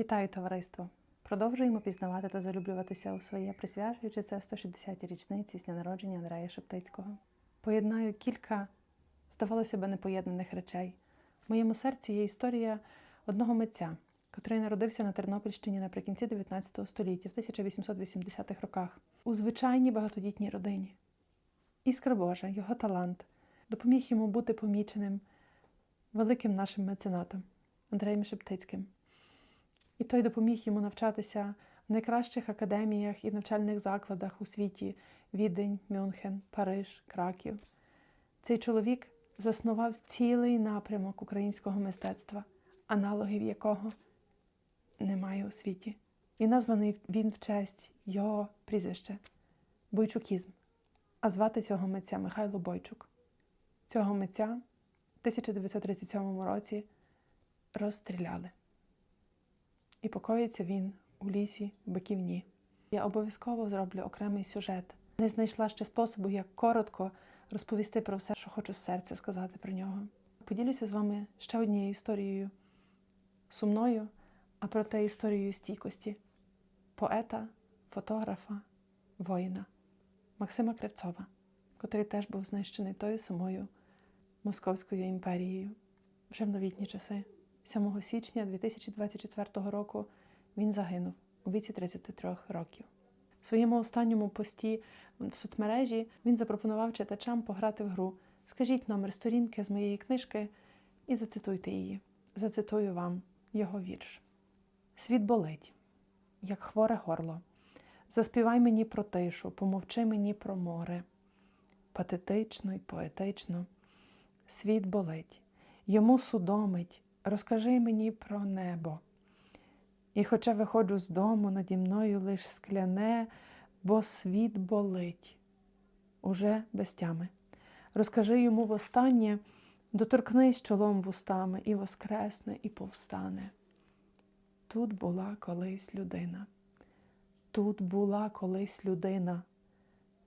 Вітаю товариство! Продовжуємо пізнавати та залюблюватися у своє, присвячуючи це 160-й річниці з дня народження Андрея Шептицького. Поєднаю кілька, здавалося б, непоєднаних речей. В моєму серці є історія одного митця, котрий народився на Тернопільщині наприкінці 19 століття, в 1880-х роках, у звичайній багатодітній родині. Іскра Божа, його талант, допоміг йому бути поміченим великим нашим меценатом Андреєм Шептицьким. І той допоміг йому навчатися в найкращих академіях і навчальних закладах у світі Відень, Мюнхен, Париж, Краків. Цей чоловік заснував цілий напрямок українського мистецтва, аналогів якого немає у світі. І названий він в честь його прізвище Бойчукізм. А звати цього митця Михайло Бойчук. Цього митця в 1937 році розстріляли. І покоїться він у лісі Биківні. Я обов'язково зроблю окремий сюжет. Не знайшла ще способу, як коротко розповісти про все, що хочу з серця сказати про нього. Поділюся з вами ще однією історією сумною, а проте історією стійкості поета, фотографа, воїна Максима Кривцова, котрий теж був знищений тою самою Московською імперією вже в новітні часи. 7 січня 2024 року він загинув у віці 33 років. В своєму останньому пості в соцмережі він запропонував читачам пограти в гру. Скажіть номер сторінки з моєї книжки і зацитуйте її. Зацитую вам його вірш. Світ болить, як хворе горло. Заспівай мені про тишу, помовчи мені про море. Патетично й поетично. Світ болить, йому судомить. Розкажи мені про небо. І хоча виходжу з дому, наді мною лиш скляне, бо світ болить уже без тями. Розкажи йому востаннє, доторкнись чолом вустами, і воскресне, і повстане. Тут була колись людина, тут була колись людина,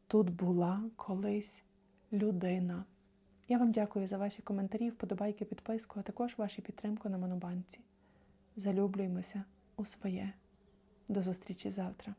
тут була колись людина. Я вам дякую за ваші коментарі, вподобайки, підписку, а також вашу підтримку на Монобанці. Залюблюємося у своє. До зустрічі завтра.